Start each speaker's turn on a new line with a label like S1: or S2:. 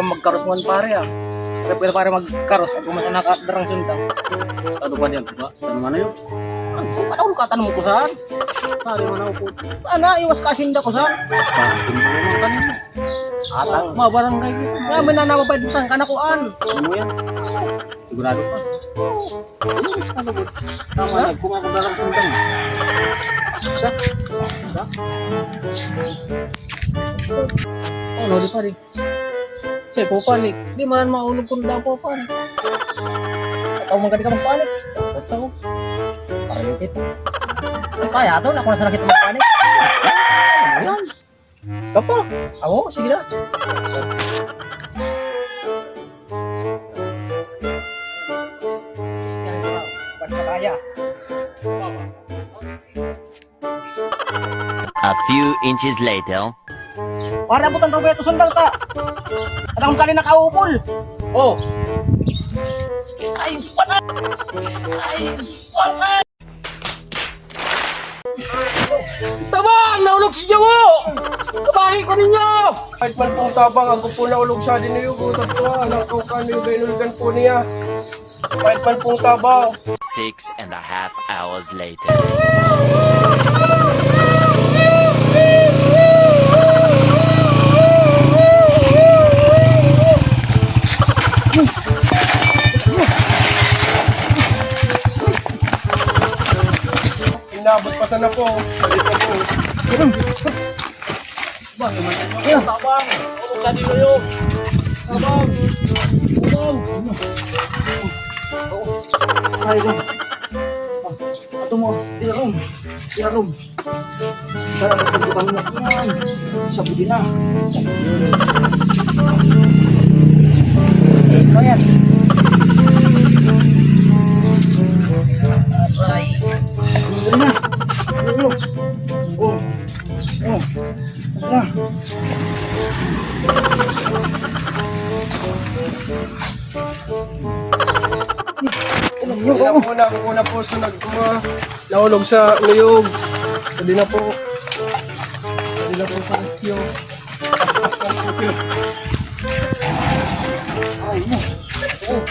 S1: para magkaros mo pare ah. Pero pero pare magkaros ako man nakadarang sundang.
S2: Ano ba diyan? Ano man yun?
S1: Ano pa ako katanong ko saan?
S2: Sari man ako po.
S1: Ana iwas ka sinda ko saan?
S2: Mo naman kanina.
S1: Atang.
S2: Mga barangay ko.
S1: Nga may nanamabay saan ka nakuan.
S2: Ano mo yan? Sigurado pa. Ano ba? Tama, nagkumako darang sundang. Isa? Isa?
S1: Ano di pare? Say po pare. Di man maulog kun daw po pare. Ikaw man ka magpanik. Ito. Para lupit. Ay, kaya to na kung sa nakita magpanik. Ano yan? Kapa. Ako, sige na. Kaya.
S3: A few inches later.
S1: Para butan pa ito sundang ta. Anong kali nakaupol?
S2: Oh!
S1: Ay, patay! Ay, patay!
S2: Tabang! Naulog si Jawo! Kabahin ko ninyo!
S4: Kahit man pong tabang, ako po naulog sa din niyo. Gutat ko, anak ko kami, gainulgan po niya. Kahit man pong tabang.
S3: Six and a half hours later.
S4: Inabot pa sana po. Balik na po.
S2: Tabang! Naulog sa dino yun! Tabang! Tabang!
S1: Ay, ito. Ato mo, tirarom. Tirarom. Para magpagbutan mo na yan. Sa budi na. Ito Ano yun?
S4: Kaya po na, ako na po sa nagkuma. Naulog sa niyog. Pwede na po. Pwede na po sa rescue.
S1: Ay, mo. Oh.